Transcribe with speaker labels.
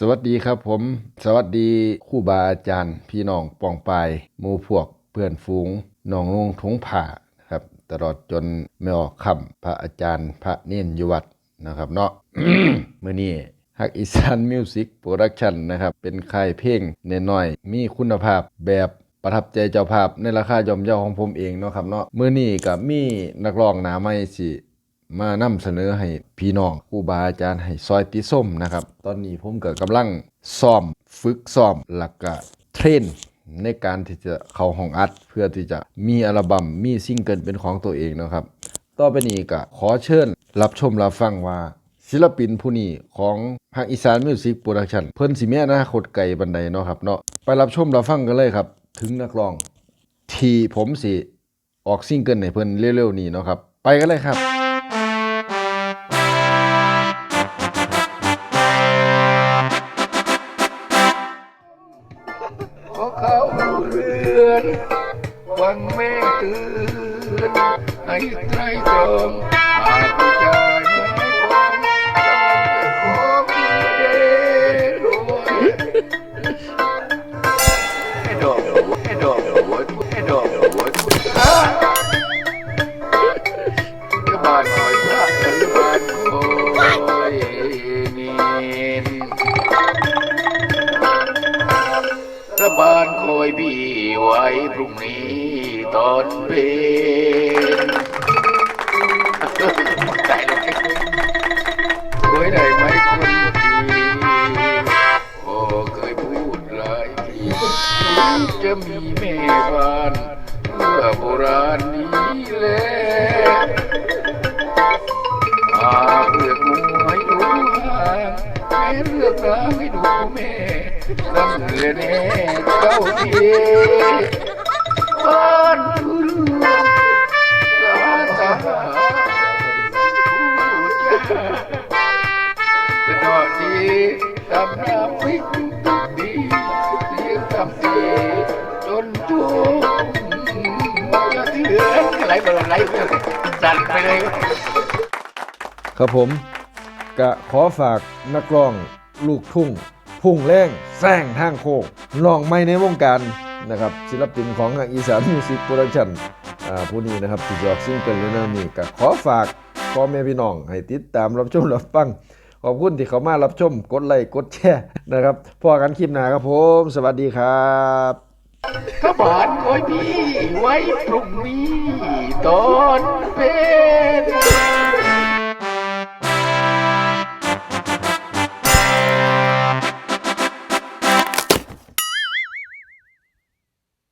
Speaker 1: สวัสดีครับผม สวัสดีคู่บาอาจารย์ พี่น้องปองปายหมู่พวกเพื่อนฝูงน้องลงทงผ่าครับ ตลอดจนไม่ออกคำพระอาจารย์ พระเน้นยู่วัดนะครับเนาะเมื่อนี้ฮักอีสานมิวสิกโปรดักชันนะครับ เป็นค่ายเพลงเน้น้อย มีคุณภาพแบบประทับใจเจ้าภาพในราคาย่อมเยาของผมเองเนาะครับเนาะเมื่อนี้กับมีนักร้องหนาไม่สิ มานำเสนอให้พี่น้องครูบาอาจารย์ให้ซอยติส้มนะครับ ตอนนี้ผมก็กำลังซ้อมฝึกซ้อมหลักก็เทรนในการที่จะเข้าห้องอัด เพื่อที่จะมีอัลบั้มมีซิงเกิลเป็นของตัวเองนะครับ ต่อไปนี้ก็ขอเชิญ รับชมรับฟังว่า ศิลปินผู้นี้ของภาคอีสานมิวสิกโปรดักชันเพิ่นสิมีอนาคตไกลบันไดเนาะครับเนาะไปรับชมรับฟังกันเลยครับ ถึงนักร้อง ที่ผมสิออกซิงเกิลให้เพิ่นเร็วๆนี้เนาะครับ ไปกันเลยครับ
Speaker 2: เรือนวังแม่ตื่นให้ไตรตรองาลคอยพี่ไว้พรุ่งนี้ตอนเป็นใจเลยเคยได้ไหมคนดีโอ้เคยพูดหลายทีจะมีแม่บ้านเมื่อโบราณนี้และอาเลือกมุมให้ดูห่างแม่เลือกนางให้ดูแม่ ตั้งเรือแน่เจ้าทีบ้านผู้เรือนสาสาผู้จาสนอดีตำน้ำพริกทุกดีเสียงตำตีจนจุกจะเถื่อนอะไรไปอะไรไปสั่นไปเลย
Speaker 1: ครับผม กะขอฝากนักร้องลูกทุ่ง พุ่งแรงแซงทางโคกน้องไม่ในวงการนะครับศิลปินของอีสานมิวสิกโปรดักชั่นผู้นี้นะครับที่จออกซิงเกิลเร็วๆนี้ก็ขอฝากพ่อแม่พี่น้อง ให้ติดตามรับชมรับฟัง ขอบคุณที่เขามารับชม กดไลค์กดแชร์นะครับพอกันคลิปหน้าครับผม สวัสดีครับ
Speaker 2: ขบานคอยพี่ ไว้พรุ่งนี้ต่อ